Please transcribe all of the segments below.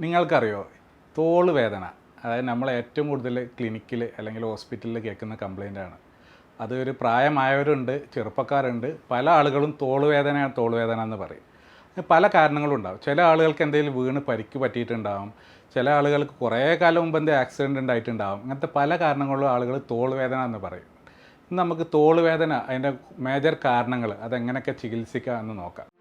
നിങ്ങൾക്കറിയോ തോൾ വേദന. അതായത് നമ്മൾ ഏറ്റവും കൂടുതൽ ക്ലിനിക്കിൽ അല്ലെങ്കിൽ ഹോസ്പിറ്റലിൽ കേൾക്കുന്ന കംപ്ലൈന്റ് ആണ്. അത് ഒരു പ്രായമായവരുണ്ട് ചെറുപ്പക്കാരുണ്ട്. പല ആളുകളും തോൾ തോളുവേദന തോൾ വേദന എന്ന് പറയും. പല കാരണങ്ങളും ഉണ്ടാവും. ചില ആളുകൾക്ക് എന്തെങ്കിലും വീണ് പരിക്ക് പറ്റിയിട്ടുണ്ടാവും. ചില ആളുകൾക്ക് കുറേ കാലം മുമ്പ് എന്തെങ്കിലും ആക്സിഡന്റ് ഉണ്ടായിട്ടുണ്ടാവും. അങ്ങനത്തെ പല കാരണങ്ങളും ആളുകൾ തോളുവേദന എന്ന് പറയും. നമുക്ക് തോൾ വേദന അതിന്റെ മേജർ കാരണങ്ങൾ അതെങ്ങനെയൊക്കെ ചികിത്സിക്കാം എന്ന് നോക്കാം.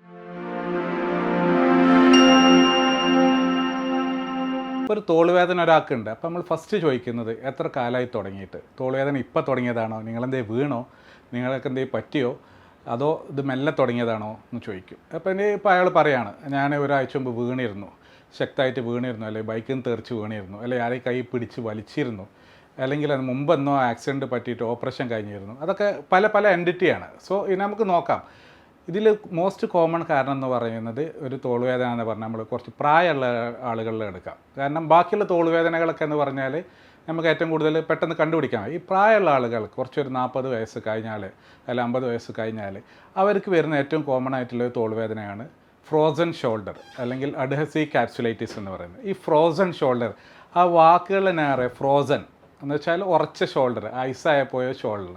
ഒരു തോളുവേദന ഒരാൾക്കുണ്ട്. അപ്പോൾ നമ്മൾ ഫസ്റ്റ് ചോദിക്കുന്നത് എത്ര കാലമായി തുടങ്ങിയിട്ട്? തോളുവേദന ഇപ്പോൾ തുടങ്ങിയതാണോ? നിങ്ങളെന്തേ വീണോ? നിങ്ങൾക്ക് എന്തേ പറ്റിയോ? അതോ ഇത് മെല്ലെ തുടങ്ങിയതാണോ എന്ന് ചോദിക്കും. അപ്പോൾ എന്റെ ഇപ്പോൾ അയാൾ പറയാണ് ഞാൻ ഒരാഴ്ച മുമ്പ് വീണിരുന്നു. ശക്തമായിട്ട് വീണിരുന്നു. അല്ലെങ്കിൽ ബൈക്കിൽ നിന്ന് തെറിച്ച് വീണിരുന്നു. അല്ലെങ്കിൽ ആരെയും കൈ പിടിച്ച് വലിച്ചിരുന്നു. അല്ലെങ്കിൽ അത് മുമ്പെന്നോ ആക്സിഡന്റ് പറ്റിയിട്ട് ഓപ്പറേഷൻ കഴിഞ്ഞിരുന്നു. അതൊക്കെ പല പല എന്റിറ്റിയാണ് സോ ഇനി നമുക്ക് നോക്കാം. ഇതിൽ മോസ്റ്റ് കോമൺ കാരണം എന്ന് പറയുന്നത് ഒരു തോളുവേദന എന്ന് പറഞ്ഞാൽ നമ്മൾ കുറച്ച് പ്രായമുള്ള ആളുകളിൽ എടുക്കാം. കാരണം ബാക്കിയുള്ള തോളുവേദനകളൊക്കെ എന്ന് പറഞ്ഞാൽ നമുക്ക് ഏറ്റവും കൂടുതൽ പെട്ടെന്ന് കണ്ടുപിടിക്കാം ഈ പ്രായമുള്ള ആളുകൾ കുറച്ചൊരു നാൽപ്പത് വയസ്സ് കഴിഞ്ഞാൽ അല്ല അമ്പത് വയസ്സ് കഴിഞ്ഞാൽ അവർക്ക് വരുന്ന ഏറ്റവും കോമൺ ആയിട്ടുള്ള തോളുവേദനയാണ് ഫ്രോസൺ ഷോൾഡർ അല്ലെങ്കിൽ അഡ്ഹസി കാപ്സുലൈറ്റിസ് എന്ന് പറയുന്നത്. ഈ ഫ്രോസൺ ഷോൾഡർ ആ വാക്കുകൾ നേരെ ഫ്രോസൺ എന്ന് വെച്ചാൽ ഉറച്ച ഷോൾഡർ ഐസായ പോയ ഷോൾഡർ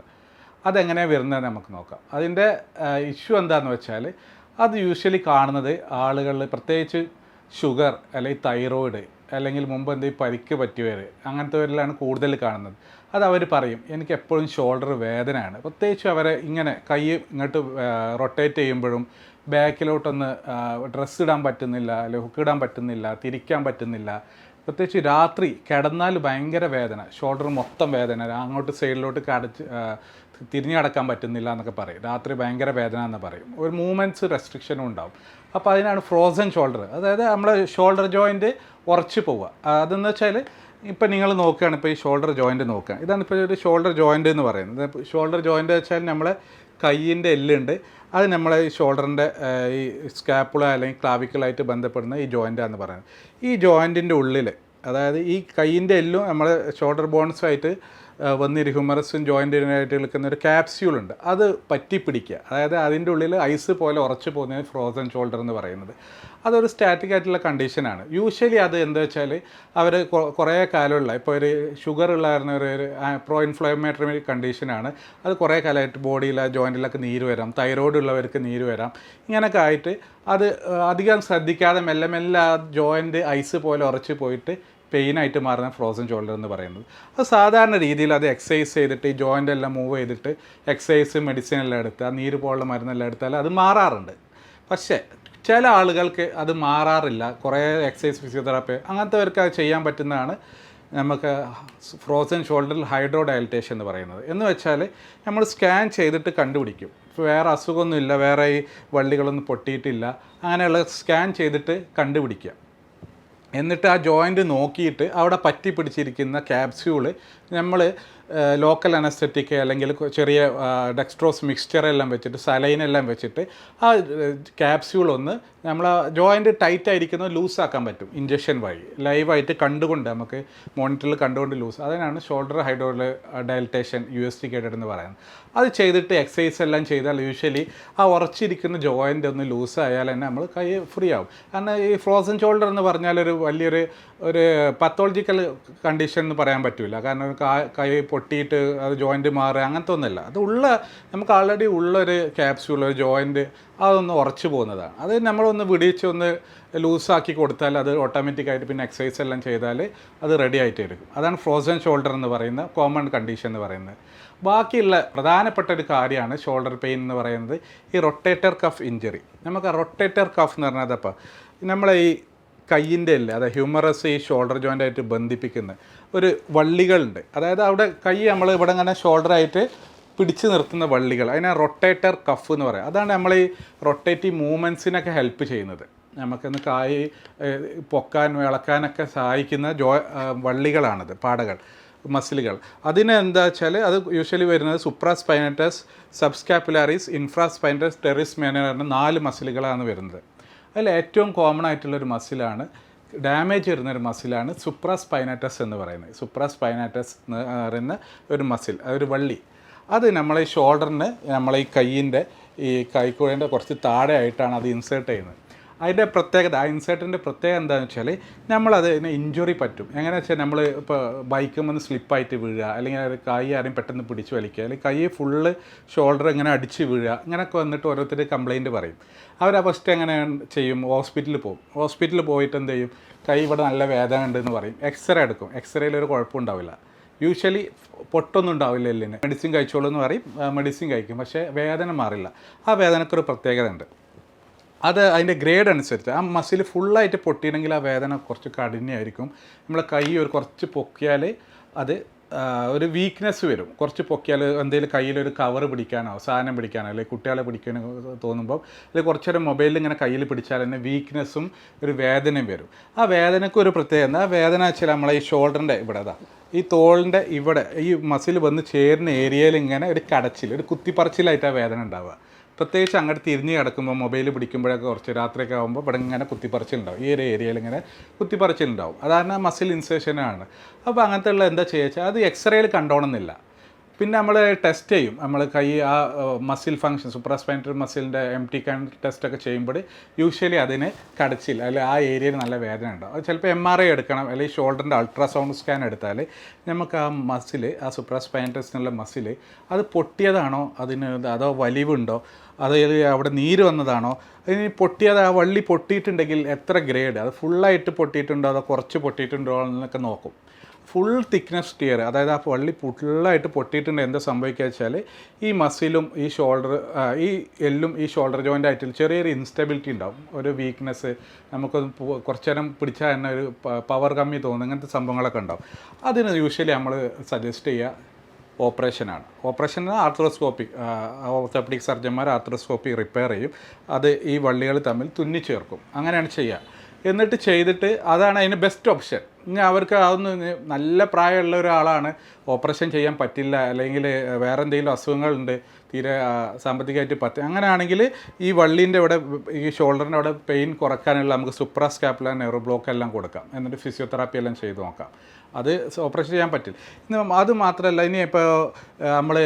അതെങ്ങനെയാണ് വരുന്നത് നമുക്ക് നോക്കാം. അതിന്റെ ഇഷ്യൂ എന്താണെന്ന് വെച്ചാൽ അത് യൂഷ്വലി കാണുന്നത് ആളുകളിൽ പ്രത്യേകിച്ച് ഷുഗർ അല്ലെങ്കിൽ തൈറോയിഡ് അല്ലെങ്കിൽ മുമ്പ് എന്തെങ്കിലും പരിക്ക് പറ്റിയവർ അങ്ങനത്തെവരിലാണ് കൂടുതൽ കാണുന്നത്. അത് അവർ പറയും എനിക്ക് എപ്പോഴും ഷോൾഡർ വേദനയാണ്. പ്രത്യേകിച്ച് അവരെ ഇങ്ങനെ കൈ ഇങ്ങോട്ട് റൊട്ടേറ്റ് ചെയ്യുമ്പോഴും ബാക്കിലോട്ടൊന്ന് ഡ്രസ്സ് ഇടാൻ പറ്റുന്നില്ല അല്ലെങ്കിൽ ഹുക്ക് ഇടാൻ പറ്റുന്നില്ല തിരിക്കാൻ പറ്റുന്നില്ല. പ്രത്യേകിച്ച് രാത്രി കിടന്നാൽ ഭയങ്കര വേദന ഷോൾഡർ മൊത്തം വേദന അങ്ങോട്ട് സൈഡിലോട്ട് കടച്ച് തിരിഞ്ഞു കിടക്കാൻ പറ്റുന്നില്ല എന്നൊക്കെ പറയും. രാത്രി ഭയങ്കര വേദന എന്ന് പറയും. ഒരു മൂവ്മെന്റ്സ് റെസ്ട്രിക്ഷനും ഉണ്ടാവും. അപ്പോൾ അതിനാണ് ഫ്രോസൺ ഷോൾഡർ അതായത് നമ്മുടെ ഷോൾഡർ ജോയിന്റ് ഉറച്ച് പോവുക. അതെന്ന് വെച്ചാൽ ഇപ്പം നിങ്ങൾ നോക്കുകയാണ് ഇപ്പോൾ ഈ ഷോൾഡർ ജോയിന്റ് നോക്കുക. ഇതാണ് ഇപ്പോൾ ഒരു ഷോൾഡർ ജോയിന്റ് എന്ന് പറയുന്നത്. ഷോൾഡർ ജോയിന്റ് വെച്ചാൽ നമ്മളെ കയ്യിന്റെ എല്ലുണ്ട്. അത് നമ്മളെ ഈ ഷോൾഡറിന്റെ ഈ സ്കാപ്പുള അല്ലെങ്കിൽ ക്ലാവിക്കലായിട്ട് ബന്ധപ്പെടുന്ന ഈ ജോയിന്റാന്ന് പറയുന്നത്. ഈ ജോയിന്റിന്റെ ഉള്ളിൽ അതായത് ഈ കയ്യിന്റെ എല്ലും നമ്മളെ ഷോൾഡർ ബോൺസുമായിട്ട് വന്നിരി ഹ്യൂമറസും ജോയിന്റിനായിട്ട് നിൽക്കുന്ന ഒരു ക്യാപ്സ്യൂൾ ഉണ്ട്. അത് പറ്റിപ്പിടിക്കുക. അതായത് അതിന്റെ ഉള്ളിൽ ഐസ് പോലെ ഉറച്ചു പോകുന്നതിന് ഫ്രോസൺ ഷോൾഡർ എന്ന് പറയുന്നത്. അതൊരു സ്റ്റാറ്റിക് ആയിട്ടുള്ള കണ്ടീഷനാണ് യൂഷ്വലി അത് എന്താ വെച്ചാൽ അവർ കുറേ കാലമുള്ള ഇപ്പോൾ ഒരു ഷുഗർ ഉള്ളായിരുന്ന ഒരു പ്രോ ഇൻഫ്ലമേറ്ററി കണ്ടീഷനാണ് അത് കുറേ കാലമായിട്ട് ബോഡിയിൽ ജോയിന്റിലൊക്കെ നീര് വരാം. തൈറോയ്ഡ് ഉള്ളവർക്ക് നീര് വരാം. ഇങ്ങനെയൊക്കെ ആയിട്ട് അത് അധികം ശ്രദ്ധിക്കാതെ മെല്ലെ മെല്ലെ ആ ജോയിന്റ് ഐസ് പോലെ ഉറച്ച് പോയിട്ട് പെയിനായിട്ട് മാറുന്ന ഫ്രോസൺ ഷോൾഡർ എന്ന് പറയുന്നത്. അത് സാധാരണ രീതിയിൽ അത് എക്സസൈസ് ചെയ്തിട്ട് ഈ ജോയിന്റ് എല്ലാം മൂവ് ചെയ്തിട്ട് എക്സസൈസ് മെഡിസിൻ എല്ലാം എടുത്ത് ആ നീര് പോലുള്ള മരുന്നെല്ലാം എടുത്താൽ അത് മാറാറുണ്ട്. പക്ഷേ ചില ആളുകൾക്ക് അത് മാറാറില്ല. കുറേ എക്സസൈസ് ഫിസിയോതെറാപ്പി അങ്ങനത്തെവർക്ക് അത് ചെയ്യാൻ പറ്റുന്നതാണ് നമുക്ക് ഫ്രോസൺ ഷോൾഡറിൽ ഹൈഡ്രോ ഡയലിറ്റേഷൻ എന്ന് പറയുന്നത്. എന്ന് വെച്ചാൽ നമ്മൾ സ്കാൻ ചെയ്തിട്ട് കണ്ടുപിടിക്കും. വേറെ അസുഖമൊന്നുമില്ല വേറെ ഈ വള്ളികളൊന്നും പൊട്ടിയിട്ടില്ല. അങ്ങനെയുള്ള സ്കാൻ ചെയ്തിട്ട് കണ്ടുപിടിക്കുക. എന്നിട്ട് ആ ജോയിന്റ് നോക്കിയിട്ട് അവിടെ പറ്റി പിടിച്ചിരിക്കുന്ന ക്യാപ്സ്യൂൾ നമ്മൾ ലോക്കൽ അനസ്തറ്റിക് അല്ലെങ്കിൽ ചെറിയ ഡെക്സ്ട്രോസ് മിക്സ്ചർ എല്ലാം വെച്ചിട്ട് സലൈനെല്ലാം വെച്ചിട്ട് ആ ക്യാപ്സ്യൂൾ ഒന്ന് നമ്മൾ ജോയിന്റ് ടൈറ്റ് ആയിരിക്കുന്നത് ലൂസാക്കാൻ പറ്റും ഇഞ്ചക്ഷൻ വഴി. ലൈവായിട്ട് കണ്ടുകൊണ്ട് നമുക്ക് മോണിറ്ററിൽ കണ്ടുകൊണ്ട് ലൂസ്. അതിനാണ് shoulder hydrodilatation U S T guided എന്ന് പറയുന്നത്. അത് ചെയ്തിട്ട് എക്സസൈസ് എല്ലാം ചെയ്താൽ യൂഷ്വലി ആ ഉറച്ചിരിക്കുന്ന ജോയിന്റ് ഒന്ന് ലൂസ് ആയാൽ തന്നെ നമ്മൾ കൈ ഫ്രീ ആവും കാരണം ഈ ഫ്രോസൺ ഷോൾഡർ എന്ന് പറഞ്ഞാൽ ഒരു വലിയൊരു ഒരു പത്തോളജിക്കൽ കണ്ടീഷൻ എന്ന് പറയാൻ പറ്റില്ല കാരണം കൈ പൊട്ടിയിട്ട് അത് ജോയിന്റ് മാറുക അങ്ങനത്തെ ഒന്നുമില്ല. അത് ഉള്ള നമുക്ക് ആൾറെഡി ഉള്ളൊരു ക്യാപ്സ്യൂൾ ഒരു ജോയിന്റ് അതൊന്ന് ഉറച്ചു പോകുന്നതാണ്. അത് നമ്മളൊന്ന് വിടിച്ച് ഒന്ന് ലൂസാക്കി കൊടുത്താൽ അത് ഓട്ടോമാറ്റിക്കായിട്ട് പിന്നെ എക്സസൈസ് എല്ലാം ചെയ്താൽ അത് റെഡി ആയിട്ട് എടുക്കും. അതാണ് ഫ്രോസൺ ഷോൾഡർ എന്ന് പറയുന്ന കോമൺ കണ്ടീഷൻ എന്ന് പറയുന്നത്. ബാക്കിയുള്ള പ്രധാനപ്പെട്ട ഒരു കാര്യമാണ് ഷോൾഡർ പെയിൻ എന്ന് പറയുന്നത് ഈ റൊട്ടേറ്റർ കഫ് ഇഞ്ചറി നമുക്ക് റൊട്ടേറ്റർ കഫ് എന്ന് പറഞ്ഞാൽ അപ്പോൾ നമ്മളെ ഈ കയ്യിന്റെ അല്ലേ അതായത് ഹ്യൂമറസ് ഈ ഷോൾഡർ ജോയിന്റായിട്ട് ബന്ധിപ്പിക്കുന്ന ഒരു വള്ളികളുണ്ട്. അതായത് അവിടെ കൈ നമ്മൾ ഇവിടെ ഇങ്ങനെ ഷോൾഡറായിട്ട് പിടിച്ചു നിർത്തുന്ന വള്ളികൾ അതിനെ റൊട്ടേറ്റർ കഫ് എന്ന് പറയും. അതാണ് നമ്മൾ ഈ റൊട്ടേറ്റീവ് മൂവ്മെന്റ്സിനൊക്കെ ഹെൽപ്പ് ചെയ്യുന്നത്. നമുക്കൊന്ന് കായ് പൊക്കാൻ വിളക്കാനൊക്കെ സഹായിക്കുന്ന ജോ വള്ളികളാണത് പാടകൾ മസിലുകൾ. അതിന് എന്താ വെച്ചാൽ അത് യൂഷ്വലി വരുന്നത് സുപ്രാസ്പൈനറ്റസ് സബ്സ്കാപ്പുലാറിസ് ഇൻഫ്രാസ്പൈനറ്റസ് ടെറിസ് മേനർ നാല് മസിലുകളാണ് വരുന്നത്. അതിൽ ഏറ്റവും കോമൺ ആയിട്ടുള്ളൊരു മസിലാണ് ഡാമേജ് വരുന്ന ഒരു മസിലാണ് സുപ്രാസ്പൈനറ്റസ് എന്ന് പറയുന്നത്. സുപ്രാസ്പൈനറ്റസ് എന്ന് പറയുന്ന ഒരു മസിൽ അതൊരു വള്ളി. അത് നമ്മളെ ഷോൾഡറിന് നമ്മളെ ഈ കയ്യിന്റെ ഈ കൈക്കുഴേന്റെ കുറച്ച് താഴെ ആയിട്ടാണ് അത് ഇൻസേർട്ട് ചെയ്യുന്നത്. അതിന്റെ പ്രത്യേകത ആ ഇൻസേർട്ടിന്റെ പ്രത്യേകത എന്താണെന്ന് വെച്ചാൽ നമ്മളത് ഇഞ്ചുറി പറ്റും. എങ്ങനെ വെച്ചാൽ നമ്മൾ ഇപ്പോൾ ബൈക്കിൽ നിന്ന് സ്ലിപ്പായിട്ട് വീഴുക അല്ലെങ്കിൽ അത് കൈ ആരെയും പെട്ടെന്ന് പിടിച്ച് വലിക്കുക അല്ലെങ്കിൽ കൈ ഫുള്ള് ഷോൾഡർ ഇങ്ങനെ അടിച്ച് വീഴുക ഇങ്ങനെയൊക്കെ വന്നിട്ട് ഓരോരുത്തർ കംപ്ലയിന്റ് പറയും. അവർ ഫസ്റ്റ് എങ്ങനെ ചെയ്യും? ഹോസ്പിറ്റലിൽ പോകും. ഹോസ്പിറ്റലിൽ പോയിട്ട് എന്ത് ചെയ്യും? കൈ ഇവിടെ നല്ല വേദന ഉണ്ടെന്ന് പറയും. എക്സ്റേ എടുക്കും. എക്സ്റേയിൽ ഒരു കുഴപ്പമുണ്ടാവില്ല യൂഷ്വലി പൊട്ടൊന്നും ഉണ്ടാവില്ല എല്ലിന്. മെഡിസിൻ കഴിച്ചോളൂ എന്ന് പറയും മെഡിസിൻ കഴിക്കും. പക്ഷേ വേദന മാറില്ല. ആ വേദനക്കൊരു പ്രത്യേകത ഉണ്ട്. അത് അതിന്റെ ഗ്രേഡ് അനുസരിച്ച്. ആ മസിൽ ഫുള്ളായിട്ട് പൊട്ടിയില്ലെങ്കിൽ ആ വേദന കുറച്ച് കഠിനയായിരിക്കും. നമ്മളെ കൈ ഒരു കുറച്ച് പൊക്കിയാൽ അത് ഒരു വീക്ക്നെസ് വരും. കുറച്ച് പൊക്കിയാൽ എന്തെങ്കിലും കയ്യിലൊരു കവർ പിടിക്കാനോ സാധനം പിടിക്കാനോ അല്ലെങ്കിൽ കുട്ടികളെ പിടിക്കാനോ തോന്നുമ്പോൾ അല്ലെങ്കിൽ കുറച്ചൊരു മൊബൈലിൽ ഇങ്ങനെ കയ്യിൽ പിടിച്ചാൽ തന്നെ വീക്ക്നെസ്സും ഒരു വേദനയും വരും. ആ വേദനയ്ക്ക് ഒരു പ്രത്യേകത ആ വേദന വെച്ചാൽ നമ്മളെ ഈ ഷോൾഡറിന്റെ ഇവിടെ ഇതാ. ഈ തോളിന്റെ ഇവിടെ ഈ മസിൽ വന്ന് ചേരുന്ന ഏരിയയിൽ ഇങ്ങനെ ഒരു കടച്ചിൽ ഒരു കുത്തിപ്പറച്ചിലായിട്ടാണ് വേദന ഉണ്ടാവുക. പ്രത്യേകിച്ച് അങ്ങോട്ട് തിരിഞ്ഞ് കിടക്കുമ്പോൾ മൊബൈൽ പിടിക്കുമ്പോഴൊക്കെ കുറച്ച് രാത്രിയൊക്കെ ആകുമ്പോൾ ഇവിടെ ഇങ്ങനെ കുത്തിപ്പറിച്ചിലുണ്ടാവും. ഈ ഒരു ഏരിയയിൽ ഇങ്ങനെ കുത്തിപ്പറിച്ചിലുണ്ടാവും. അതാണ് മസിൽ ഇൻസേഷനാണ് അപ്പോൾ അങ്ങനത്തെ ഉള്ള എന്താ ചെയ്യുക അത് എക്സ്റേയിൽ കണ്ടോണമെന്നില്ല പിന്നെ നമ്മൾ ടെസ്റ്റ് ചെയ്യും. നമ്മൾ കൈ ആ മസിൽ ഫങ്ഷൻ സൂപ്പറാസ്പൈനറ്ററി മസിലിന്റെ എം ടി കാൻ ടെസ്റ്റൊക്കെ ചെയ്യുമ്പോൾ യൂഷ്വലി അതിന് കടച്ചിൽ അല്ലെങ്കിൽ ആ ഏരിയയിൽ നല്ല വേദന ഉണ്ടാവും. ചിലപ്പോൾ എം ആർ ഐ എടുക്കണം അല്ലെങ്കിൽ ഷോൾഡറിന്റെ അൾട്രാസൗണ്ട് സ്കാൻ എടുത്താൽ നമുക്ക് ആ മസിൽ ആ സൂപ്പറാസ്പൈനറ്റസിനുള്ള മസിൽ അത് പൊട്ടിയതാണോ അതിന് അതോ വലിവുണ്ടോ അതായത് അവിടെ നീര് വന്നതാണോ അതിന് പൊട്ടിയത് ആ വള്ളി പൊട്ടിയിട്ടുണ്ടെങ്കിൽ എത്ര ഗ്രേഡ് അത് ഫുള്ളായിട്ട് പൊട്ടിയിട്ടുണ്ടോ അതോ കുറച്ച് പൊട്ടിയിട്ടുണ്ടോ എന്നൊക്കെ നോക്കും. ഫുൾ തിക്നെസ് ടിയർ അതായത് ആ വള്ളി ഫുള്ളായിട്ട് പൊട്ടിയിട്ടുണ്ട്. എന്താ സംഭവിക്കുക വെച്ചാൽ ഈ മസിലും ഈ ഷോൾഡർ ഈ എല്ലും ഈ ഷോൾഡർ ജോയിന്റ് ആയിട്ട് ചെറിയൊരു ഇൻസ്റ്റബിലിറ്റി ഉണ്ടാവും. ഒരു വീക്ക്നെസ് നമുക്ക് കുറച്ചു നേരം പിടിച്ചാൽ തന്നെ ഒരു പവർ കമ്മി തോന്നും. ഇങ്ങനത്തെ സംഭവങ്ങളൊക്കെ ഉണ്ടാവും. അതിന് യൂഷ്വലി നമ്മൾ സജസ്റ്റ് ചെയ്യുക ഓപ്പറേഷനാണ് ഓപ്പറേഷൻ ആർത്രോസ്കോപ്പി ഓർത്തോപെഡിക് സർജന്മാർ ആർത്രോസ്കോപ്പി റിപ്പയർ ചെയ്യും. അത് ഈ വള്ളികൾ തമ്മിൽ തുന്നി ചേർക്കും അങ്ങനെയാണ് ചെയ്യുക. എന്നിട്ട് ചെയ്തിട്ട് അതാണ് അതിന് ബെസ്റ്റ് ഓപ്ഷൻ ഇനി അവർക്ക് അതൊന്നും നല്ല പ്രായമുള്ള ഒരാളാണ് ഓപ്പറേഷൻ ചെയ്യാൻ പറ്റില്ല അല്ലെങ്കിൽ വേറെ എന്തെങ്കിലും അസുഖങ്ങളുണ്ട് തീരെ സാമ്പത്തികമായിട്ട് പറ്റും അങ്ങനെയാണെങ്കിൽ ഈ വള്ളീന്റെ അവിടെ ഈ ഷോൾഡറിന്റെ അവിടെ പെയിൻ കുറക്കാനുള്ള നമുക്ക് സുപ്രാ സ്കാപ്പുല നെറോ ബ്ലോക്ക് എല്ലാം കൊടുക്കാം. എന്നിട്ട് ഫിസിയോതെറാപ്പി എല്ലാം ചെയ്ത് നോക്കാം. അത് ഓപ്പറേഷൻ ചെയ്യാൻ പറ്റില്ല. അത് മാത്രമല്ല ഇനി ഇപ്പോൾ നമ്മൾ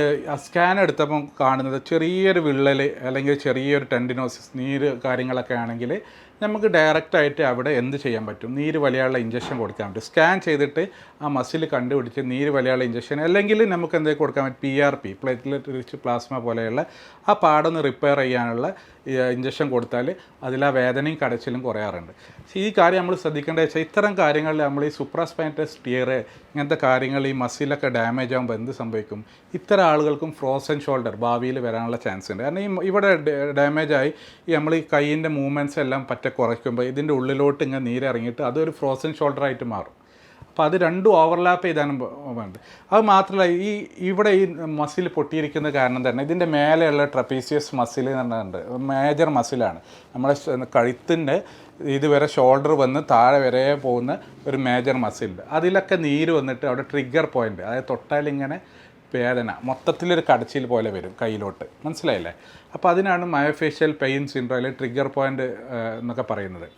സ്കാൻ എടുത്തപ്പം കാണുന്നത് ചെറിയൊരു വിള്ളൽ അല്ലെങ്കിൽ ചെറിയൊരു ടെൻഡിനോസിസ് നീര് കാര്യങ്ങളൊക്കെ ആണെങ്കിൽ നമുക്ക് ഡയറക്റ്റായിട്ട് അവിടെ എന്ത് ചെയ്യാൻ പറ്റും? നീര് വലിയുള്ള ഇഞ്ചക്ഷൻ കൊടുക്കാൻ പറ്റും. സ്കാൻ ചെയ്തിട്ട് ആ മസിൽ കണ്ടുപിടിച്ച് നീര് വലിയുള്ള ഇഞ്ചക്ഷൻ അല്ലെങ്കിൽ നമുക്ക് എന്തെങ്കിലും കൊടുക്കാൻ പറ്റും? P R P platelet rich plasma പോലെയുള്ള ആ പാടൊന്ന് റിപ്പയർ ചെയ്യാനുള്ള ഇഞ്ചക്ഷൻ കൊടുത്താൽ അതിൽ ആ വേദനയും കടച്ചിലും കുറയാറുണ്ട്. ഈ കാര്യം നമ്മൾ ശ്രദ്ധിക്കേണ്ടത് വെച്ചാൽ ഇത്തരം കാര്യങ്ങളിൽ നമ്മൾ ഈ സുപ്രാസ്പൈനറ്റസ് ടിയർ ഇങ്ങനത്തെ കാര്യങ്ങൾ ഈ മസിലൊക്കെ ഡാമേജ് ആകുമ്പോൾ എന്ത് സംഭവിക്കും? ഇത്തരം ആളുകൾക്കും ഫ്രോസൺ ഷോൾഡർ ഭാവിയിൽ വരാനുള്ള ചാൻസ് ഉണ്ട്. കാരണം ഈ ഇവിടെ ഡാമേജ് ആയി ഈ നമ്മൾ ഈ കൈയിന്റെ മൂവ്മെന്റ്സ് എല്ലാം പറ്റ കുറയ്ക്കുമ്പോൾ ഇതിന്റെ ഉള്ളിലോട്ട് ഇങ്ങനെ നീരിറങ്ങിയിട്ട് അതൊരു ഫ്രോസൺ ഷോൾഡർ ആയിട്ട് മാറും. അപ്പോൾ അത് രണ്ടും ഓവർലാപ്പ് ചെയ്താണ് വേണ്ടത് അത് മാത്രമല്ല ഈ ഇവിടെ ഈ മസിൽ പൊട്ടിയിരിക്കുന്ന കാരണം തന്നെ ഇതിന്റെ മേലെയുള്ള ട്രപ്പീസിയസ് മസിൽ എന്ന് പറഞ്ഞിട്ടുണ്ട് മേജർ മസിലാണ് നമ്മുടെ കഴുത്തിന്റെ ഇതുവരെ ഷോൾഡർ വന്ന് താഴെ വരെ പോകുന്ന ഒരു മേജർ മസിലുണ്ട് അതിലൊക്കെ നീര് വന്നിട്ട് അവിടെ ട്രിഗർ പോയിന്റ് അതായത് തൊട്ടാൽ ഇങ്ങനെ വേദന മൊത്തത്തിലൊരു കടച്ചിൽ പോലെ വരും കയ്യിലോട്ട്. മനസ്സിലായില്ലേ? അപ്പോൾ അതിനാണ് മയോഫേഷ്യൽ പെയിൻ സിൻഡ്രോ അല്ലെങ്കിൽ ട്രിഗർ പോയിന്റ് എന്നൊക്കെ പറയുന്നത്.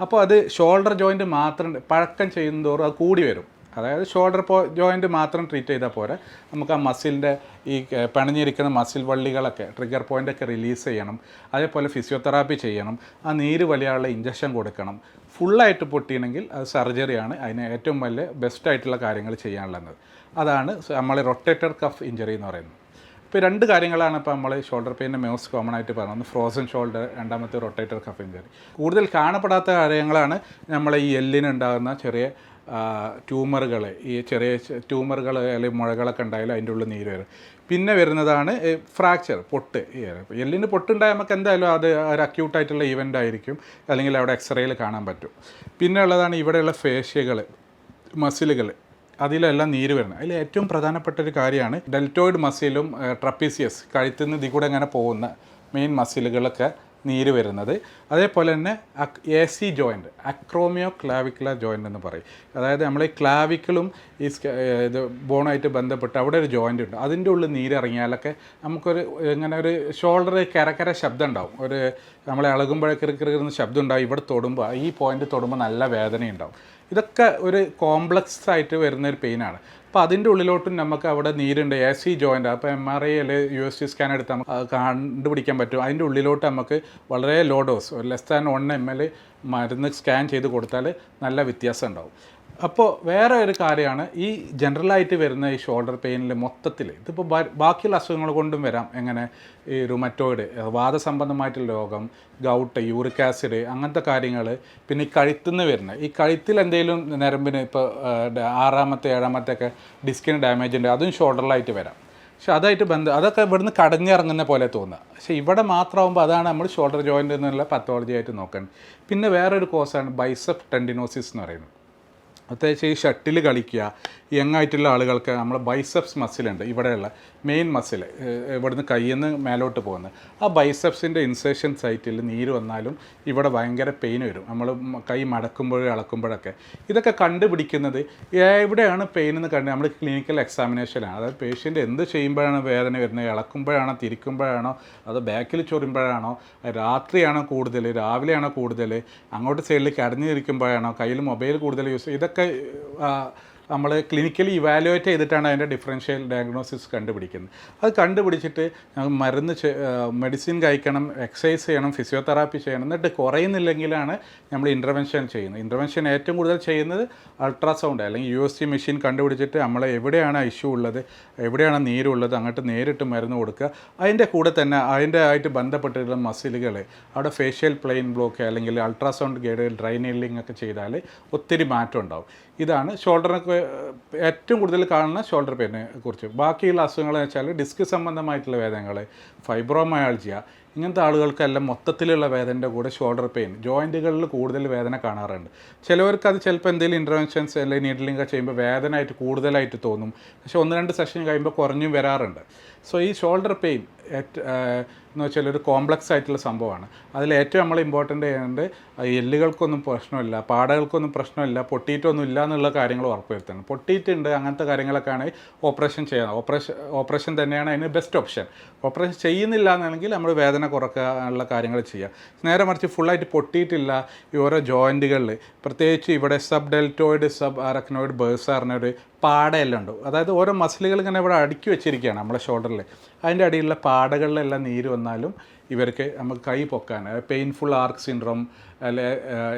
അപ്പോൾ അത് ഷോൾഡർ ജോയിന്റ് മാത്രം പഴക്കം ചെയ്യുന്നതോറും അത് കൂടി വരും. അതായത് ഷോൾഡർ പോ ജോയിന്റ് മാത്രം ട്രീറ്റ് ചെയ്താൽ പോരെ. നമുക്ക് ആ മസിലിന്റെ ഈ പിണഞ്ഞിരിക്കുന്ന മസിൽ വള്ളികളൊക്കെ ട്രിഗർ പോയിന്റൊക്കെ റിലീസ് ചെയ്യണം. അതേപോലെ ഫിസിയോതെറാപ്പി ചെയ്യണം. ആ നീര് വലിയുള്ള ഇഞ്ചക്ഷൻ കൊടുക്കണം. ഫുള്ളായിട്ട് പൊട്ടിയണമെങ്കിൽ അത് സർജറിയാണ് അതിന് ഏറ്റവും വലിയ ബെസ്റ്റായിട്ടുള്ള കാര്യങ്ങൾ ചെയ്യാനുള്ളത്. അതാണ് നമ്മൾ റൊട്ടേറ്റർ കഫ് ഇഞ്ചറി എന്ന് പറയുന്നത്. ഇപ്പോൾ രണ്ട് കാര്യങ്ങളാണ് ഇപ്പോൾ നമ്മൾ ഷോൾഡർ പെയിന്റെ മോസ്റ്റ് കോമൺ ആയിട്ട് പറയുന്നത് ഒന്ന് ഫ്രോസൺ ഷോൾഡർ രണ്ടാമത്തെ റൊട്ടേറ്റർ കഫ് ഇഞ്ചറി കൂടുതൽ കാണപ്പെടാത്ത കാര്യങ്ങളാണ് നമ്മളെ ഈ എല്ലിനുണ്ടാകുന്ന ചെറിയ ട്യൂമറുകൾ ഈ ചെറിയ ട്യൂമറുകൾ അല്ലെങ്കിൽ മുഴകളൊക്കെ ഉണ്ടായാലും അതിന്റെ ഉള്ളിൽ നീര് വരും. പിന്നെ വരുന്നതാണ് ഫ്രാക്ചർ പൊട്ട്. എല്ലിന് പൊട്ടുണ്ടായാൽ നമുക്ക് എന്തായാലും അത് ഒരു അക്യൂട്ടായിട്ടുള്ള ഇവന്റ് ആയിരിക്കും. അല്ലെങ്കിൽ അവിടെ എക്സ്റേയിൽ കാണാൻ പറ്റും. പിന്നെ ഉള്ളതാണ് ഇവിടെയുള്ള ഫേഷ്യകൾ മസിലുകൾ അതിലെല്ലാം നീര് വരുന്നത് അതിൽ ഏറ്റവും പ്രധാനപ്പെട്ട ഒരു കാര്യമാണ് ഡെൽറ്റോയിഡ് മസിലും ട്രപ്പീസിയസ് കഴുത്തിൽ നിന്ന് ഇതിൽ കൂടെ അങ്ങനെ പോകുന്ന മെയിൻ മസിലുകളൊക്കെ നീര് വരുന്നത്. അതേപോലെ തന്നെ A C joint acromioclavicular joint എന്ന് പറയും. അതായത് നമ്മൾ ഈ ക്ലാവിക്കിളും ഈ ഇത് ബോണായിട്ട് ബന്ധപ്പെട്ട് അവിടെ ഒരു ജോയിന്റ് ഉണ്ട്. അതിന്റെ ഉള്ളിൽ നീരിറങ്ങിയാലൊക്കെ നമുക്കൊരു ഇങ്ങനെ ഒരു ഷോൾഡർ കരക്കര ശബ്ദം ഉണ്ടാവും ഒരു നമ്മളെ ഇളകുമ്പോഴൊക്കെ കിറുകിറുന്ന ശബ്ദം ഉണ്ടാവും ഇവിടെ തൊടുമ്പോൾ ഈ പോയിന്റ് തൊടുമ്പോൾ നല്ല വേദനയുണ്ടാവും. ഇതൊക്കെ ഒരു കോംപ്ലക്സ് ആയിട്ട് വരുന്ന ഒരു പെയിനാണ് അപ്പോൾ അതിന്റെ ഉള്ളിലോട്ടും നമുക്ക് അവിടെ നീരുണ്ട്. എ സി ജോയിന്റ് അപ്പോൾ എം ആർ ഐ അല്ലെങ്കിൽ യു എസ് ടി സ്കാൻ എടുത്ത് നമുക്ക് കണ്ടുപിടിക്കാൻ പറ്റും. അതിന്റെ ഉള്ളിലോട്ട് നമുക്ക് വളരെ low dose less than one M L മരുന്ന് സ്കാൻ ചെയ്ത് കൊടുത്താൽ നല്ല വ്യത്യാസം ഉണ്ടാവും. അപ്പോൾ വേറെ ഒരു കാര്യമാണ് ഈ ജനറലായിട്ട് വരുന്ന ഈ ഷോൾഡർ പെയിനിൽ മൊത്തത്തിൽ ഇതിപ്പോൾ ബാക്കിയുള്ള അസുഖങ്ങൾ കൊണ്ടും വരാം. എങ്ങനെ? ഈ റുമറ്റോയിഡ് വാദസംബന്ധമായിട്ടുള്ള രോഗം ഗൗട്ട് യൂറിക് ആസിഡ് അങ്ങനത്തെ കാര്യങ്ങൾ പിന്നെ ഈ കഴുത്തുനിന്ന് വരുന്ന ഈ കഴുത്തിൽ എന്തെങ്കിലും നരമ്പിന് ഇപ്പോൾ ആറാമത്തെ ഏഴാമത്തെ ഒക്കെ ഡിസ്കിന് ഡാമേജ് ഉണ്ട് അതും ഷോൾഡറിലായിട്ട് വരാം. പക്ഷെ അതായിട്ട് ബന്ധം അതൊക്കെ ഇവിടുന്ന് കടഞ്ഞിറങ്ങുന്ന പോലെ തോന്നുക പക്ഷേ ഇവിടെ മാത്രമാകുമ്പോൾ അതാണ് നമ്മൾ ഷോൾഡർ ജോയിന്റ് എന്നുള്ള പത്തോളജി ആയിട്ട് നോക്കുന്നത് പിന്നെ വേറൊരു കോഴ്സാണ് ബൈസപ്പ് ടെൻഡിനോസിസ് എന്ന് പറയുന്നത്. പ്രത്യേകിച്ച് ഈ ഷട്ടിൽ കളിക്കുക യങ് ആയിട്ടുള്ള ആളുകൾക്ക് നമ്മൾ ബൈസെപ്സ് മസിലുണ്ട് ഇവിടെയുള്ള മെയിൻ മസിൽ ഇവിടുന്ന് കയ്യിൽ നിന്ന് മേലോട്ട് പോകുന്നത്. ആ ബൈസെപ്സിന്റെ ഇൻസേഷൻ സൈറ്റിൽ നീര് വന്നാലും ഇവിടെ ഭയങ്കര പെയിൻ വരും. നമ്മൾ കൈ മടക്കുമ്പോഴും ഇളക്കുമ്പോഴൊക്കെ ഇതൊക്കെ കണ്ടുപിടിക്കുന്നത് എവിടെയാണ് പെയിൻ എന്ന് കണ്ട് നമ്മൾ ക്ലിനിക്കൽ എക്സാമിനേഷനാണ് അതായത് പേഷ്യന്റ് എന്ത് ചെയ്യുമ്പോഴാണ് വേദന വരുന്നത്? ഇളക്കുമ്പോഴാണോ തിരിക്കുമ്പോഴാണോ? അതോ ബാക്കിൽ ചൊറിയുമ്പോഴാണോ? രാത്രിയാണോ കൂടുതൽ രാവിലെയാണോ കൂടുതൽ അങ്ങോട്ട് സൈഡിൽ അടഞ്ഞിരിക്കുമ്പോഴാണോ കയ്യിൽ മൊബൈൽ കൂടുതൽ യൂസ് ഇതൊക്കെ നമ്മൾ ക്ലിനിക്കലി ഇവാലുവേറ്റ് ചെയ്തിട്ടാണ് അതിന്റെ ഡിഫറൻഷ്യൽ ഡയഗ്നോസിസ് കണ്ടുപിടിക്കുന്നത്. അത് കണ്ടുപിടിച്ചിട്ട് മരുന്ന് മെഡിസിൻ കഴിക്കണം എക്സസൈസ് ചെയ്യണം ഫിസിയോതെറാപ്പി ചെയ്യണം എന്നിട്ട് കുറയുന്നില്ലെങ്കിലാണ് നമ്മൾ ഇന്റർവെൻഷൻ ചെയ്യുന്നത്. ഇന്റർവെൻഷൻ ഏറ്റവും കൂടുതൽ ചെയ്യുന്നത് അൾട്രാസൗണ്ട് അല്ലെങ്കിൽ യു എസ് സി മെഷീൻ കണ്ടുപിടിച്ചിട്ട് നമ്മൾ എവിടെയാണ് ഇഷ്യൂ ഉള്ളത് എവിടെയാണ് നീരുള്ളത് അങ്ങോട്ട് നേരിട്ട് മരുന്ന് കൊടുക്കുക. അതിന്റെ കൂടെ തന്നെ അതിന്റെ ആയിട്ട് ബന്ധപ്പെട്ടിട്ടുള്ള മസിലുകൾ അവിടെ ഫേഷ്യൽ പ്ലെയിൻ ബ്ലോക്ക് അല്ലെങ്കിൽ അൾട്രാസൗണ്ട് ഗൈഡ് ഡ്രൈ ഒക്കെ ചെയ്താൽ ഒത്തിരി മാറ്റം ഉണ്ടാവും. ഇതാണ് ഷോൾഡറിനൊക്കെ ഏറ്റവും കൂടുതൽ കാണുന്ന ഷോൾഡർ പെയിനെ കുറിച്ച്. ബാക്കിയുള്ള അസുഖങ്ങളെന്ന് വെച്ചാൽ ഡിസ്ക് സംബന്ധമായിട്ടുള്ള വേദനകൾ ഫൈബ്രോമയാൾജിയ ഇങ്ങനത്തെ ആളുകൾക്കെല്ലാം മൊത്തത്തിലുള്ള വേദനയുടെ കൂടെ ഷോൾഡർ പെയിൻ ജോയിന്റുകളിൽ കൂടുതൽ വേദന കാണാറുണ്ട്. ചിലവർക്ക് അത് ചിലപ്പോൾ എന്തെങ്കിലും ഇന്റർവെൻഷൻസ് അല്ലെങ്കിൽ നീഡിലിംഗ് ചെയ്യുമ്പോൾ വേദനയായിട്ട് കൂടുതലായിട്ട് തോന്നും. പക്ഷേ ഒന്ന് രണ്ട് സെഷൻ കഴിയുമ്പോൾ കുറഞ്ഞും വരാറുണ്ട്. സോ ഈ ഷോൾഡർ പെയിൻ എന്ന് വെച്ചാൽ ഒരു കോംപ്ലക്സ് ആയിട്ടുള്ള സംഭവമാണ്. അതിൽ ഏറ്റവും നമ്മൾ ഇമ്പോർട്ടന്റ് ചെയ്യേണ്ടത് എല്ലുകൾക്കൊന്നും പ്രശ്നമില്ല പാടകൾക്കൊന്നും പ്രശ്നമില്ല പൊട്ടിയിട്ടൊന്നും ഇല്ല എന്നുള്ള കാര്യങ്ങൾ ഉറപ്പുവരുത്തണം. പൊട്ടിയിട്ടുണ്ട് അങ്ങനത്തെ കാര്യങ്ങളൊക്കെയാണ് ഓപ്പറേഷൻ ചെയ്യണം. ഓപ്പറേഷൻ ഓപ്പറേഷൻ തന്നെയാണ് അതിന് ബെസ്റ്റ് ഓപ്ഷൻ ഓപ്പറേഷൻ ചെയ്യുന്നില്ല എന്നാണെങ്കിൽ നമ്മൾ വേദന കുറക്കാനുള്ള കാര്യങ്ങൾ ചെയ്യുക നേരെ മറിച്ച് ഫുള്ളായിട്ട് പൊട്ടിയിട്ടില്ല ഈ ഓരോ ജോയിന്റുകളിൽ പ്രത്യേകിച്ച് ഇവിടെ sub deltoid sub arachnoid bursa പറഞ്ഞൊരു പാടയെല്ലാം ഉണ്ട്. അതായത് ഓരോ മസിലുകൾ ഇങ്ങനെ ഇവിടെ അടുക്കി വെച്ചിരിക്കുകയാണ് നമ്മുടെ ഷോൾഡറിൽ അതിന്റെ അടിയിലുള്ള പാടകളിലെല്ലാം നീര് വന്നാലും ഇവർക്ക് നമുക്ക് കൈ പൊക്കാൻ പെയിൻഫുൾ ആർക്ക് സിൻഡ്രോം അല്ലെ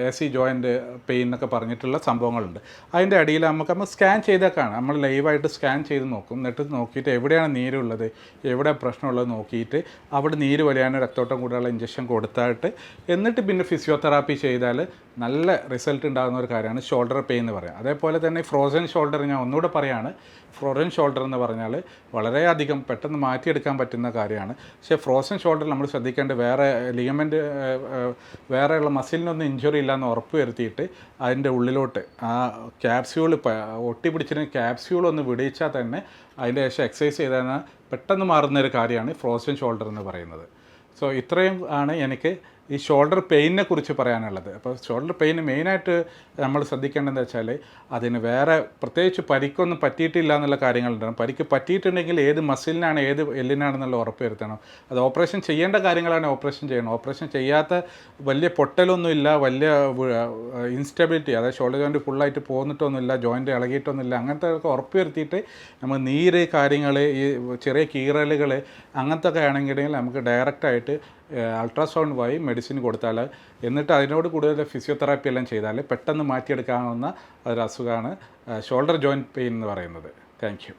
എ സി ജോയിന്റ് പെയിൻ എന്നൊക്കെ പറഞ്ഞിട്ടുള്ള സംഭവങ്ങളുണ്ട്. അതിന്റെ അടിയിൽ നമുക്ക് നമ്മൾ സ്കാൻ ചെയ്തേക്കാണ് നമ്മൾ ലൈവായിട്ട് സ്കാൻ ചെയ്ത് നോക്കും. എന്നിട്ട് നോക്കിയിട്ട് എവിടെയാണ് നീരുള്ളത് എവിടെ പ്രശ്നമുള്ളത് നോക്കിയിട്ട് അവിടെ നീര് വലിയാനോ രക്തോട്ടം കൂടാനുള്ള ഇഞ്ചക്ഷൻ കൊടുത്തായിട്ട് എന്നിട്ട് പിന്നെ ഫിസിയോതെറാപ്പി ചെയ്താൽ നല്ല റിസൾട്ട് ഉണ്ടാകുന്ന ഒരു കാര്യമാണ് ഷോൾഡർ പെയിൻ എന്ന് പറയാം. അതേപോലെ തന്നെ ഫ്രോസൺ ഷോൾഡർ ഞാൻ ഒന്നുകൂടെ പറയാണ്. ഫ്രോസൺ ഷോൾഡർ എന്ന് പറഞ്ഞാൽ വളരെയധികം പെട്ടെന്ന് മാറ്റിയെടുക്കാൻ പറ്റുന്ന കാര്യമാണ്. പക്ഷേ ഫ്രോസൺ ഷോൾഡർ നമ്മൾ ശ്രദ്ധിക്കേണ്ട വേറെ ലിഗമെന്റ് വേറെയുള്ള മസിലിനൊന്നും ഇഞ്ചുറി ഇല്ലയെന്ന് ഉറപ്പ് വരുത്തിയിട്ട് അതിന്റെ ഉള്ളിലോട്ട് ആ ക്യാപ്സ്യൂൾ ഒട്ടിപ്പിടിച്ചിന് ക്യാപ്സ്യൂൾ ഒന്ന് വിടിയിച്ചാൽ തന്നെ അതിന്റെ ശേഷം എക്സസൈസ് ചെയ്താൽ പെട്ടെന്ന് മാറുന്ന ഒരു കാര്യമാണ് ഫ്രോസൺ ഷോൾഡർ എന്ന് പറയുന്നത്. സോ ഇത്രയും ആണ് എനിക്ക് ഈ ഷോൾഡർ പെയിനിനെ കുറിച്ച് പറയാനുള്ളത്. അപ്പോൾ ഷോൾഡർ പെയിൻ മെയിനായിട്ട് നമ്മൾ ശ്രദ്ധിക്കേണ്ടതെന്ന് വെച്ചാൽ അതിന് വേറെ പ്രത്യേകിച്ച് പരിക്കൊന്നും പറ്റിയിട്ടില്ല എന്നുള്ള കാര്യങ്ങളുണ്ടാകും പരിക്ക് പറ്റിയിട്ടുണ്ടെങ്കിൽ ഏത് മസിലിനാണ് ഏത് എല്ലിനാണെന്നുള്ള ഉറപ്പ് വരുത്തണം. അത് ഓപ്പറേഷൻ ചെയ്യേണ്ട കാര്യങ്ങളാണ് ഓപ്പറേഷൻ ചെയ്യണം. ഓപ്പറേഷൻ ചെയ്യാത്ത വലിയ പൊട്ടലൊന്നുമില്ല വലിയ ഇൻസ്റ്റബിലിറ്റി അതായത് ഷോൾഡർ ജോയിന്റ് ഫുള്ളായിട്ട് പോന്നിട്ടൊന്നുമില്ല ജോയിന്റ് ഇളകിയിട്ടൊന്നുമില്ല. അങ്ങനത്തെ ഒക്കെ ഉറപ്പ് വരുത്തിയിട്ട് നമ്മൾ നീര് കാര്യങ്ങൾ ഈ ചെറിയ കീറലുകൾ അങ്ങനത്തെ ഒക്കെ ആണെങ്കിൽ നമുക്ക് ഡയറക്റ്റായിട്ട് അൾട്രാസൗണ്ട് വഴി മെഡിസിൻ കൊടുത്താൽ എന്നിട്ട് അതിനോട് കൂടുതൽ ഫിസിയോതെറാപ്പി എല്ലാം ചെയ്താൽ പെട്ടെന്ന് മാറ്റിയെടുക്കാവുന്ന ഒരു അസുഖമാണ് ഷോൾഡർ ജോയിന്റ് പെയിൻ എന്ന് പറയുന്നത്. Thank you